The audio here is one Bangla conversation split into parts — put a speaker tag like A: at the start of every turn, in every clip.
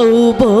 A: যৌবনেরি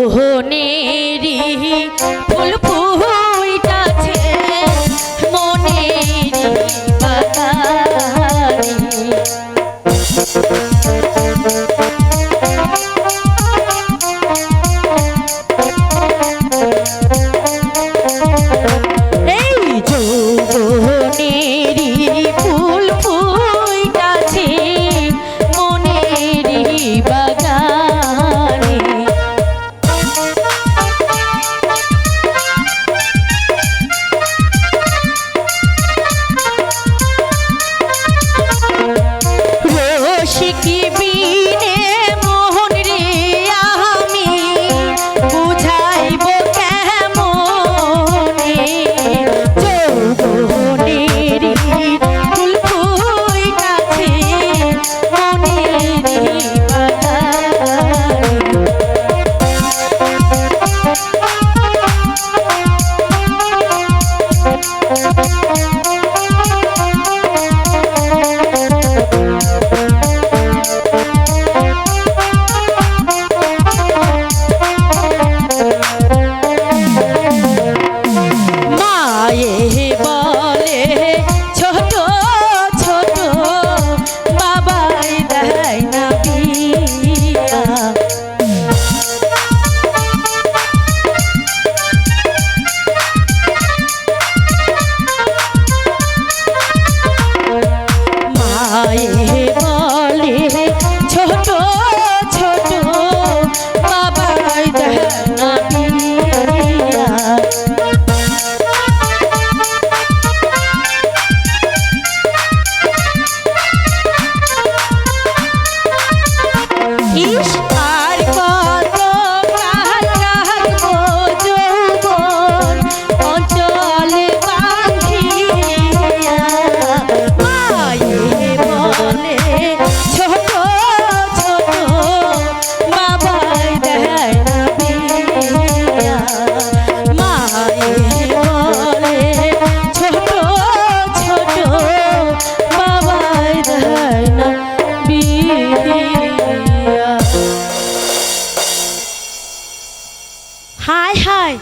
A: হাই হাই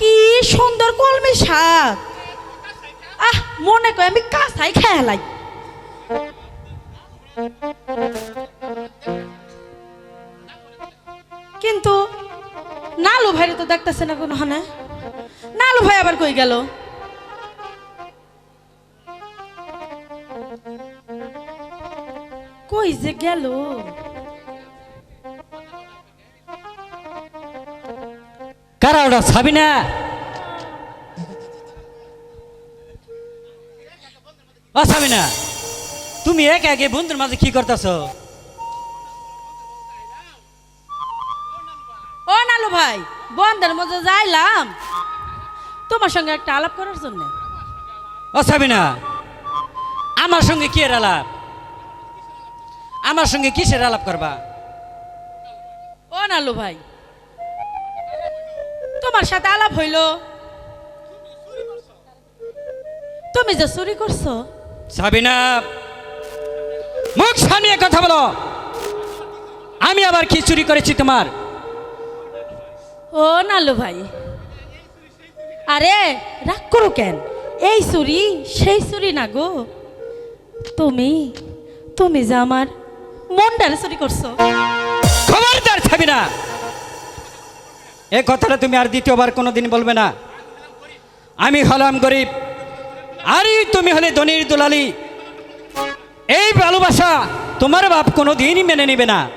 A: কি সুন্দর কলমে শাক। আহ, মনে কয় আমি কাঁচাই খেলাই কিন্তু নালু ভাইরে তো দেখতেছে না কোনো হনে নালু ভাই আবার কই গেল? কই যে গেল?
B: কারা ওটা সাবিনা ও সাবিনা তুমি এক একে বন্ধুর মাঝে কি করতেছ?
A: ও নালু ভাই বন্ধের মধ্যে যাইলাম। তোমার সঙ্গে একটা আলাপ করার জন্য।
B: ও সাবিনা আমার সঙ্গে কি এর আলাপ? আমার সঙ্গে কিসের আলাপ করবা?
A: ও নালু ভাই তোমার সাথে আলাপ হইল। তুমি যে চুরি করছ।
B: সাবিনা মুখ সামনে কথা বলো। আমি আবার কি চুরি করেছি তোমার?
A: ও নালু ভাই। আরে রাগ করো কেন? এই চুরি সেই চুরি না গো। তুমি তুমি যে আমার মনটারে চুরি করছ।
B: খবরদার সাবিনা। এ কথাটা তুমি আর দ্বিতীয়বার কোনো দিন বলবে না। আমি হলাম গরিব। আরে তুমি হলে ধনির দুলালি। এই ভালোবাসা তোমার বাপ কোনো দিনই মেনে নিবে না।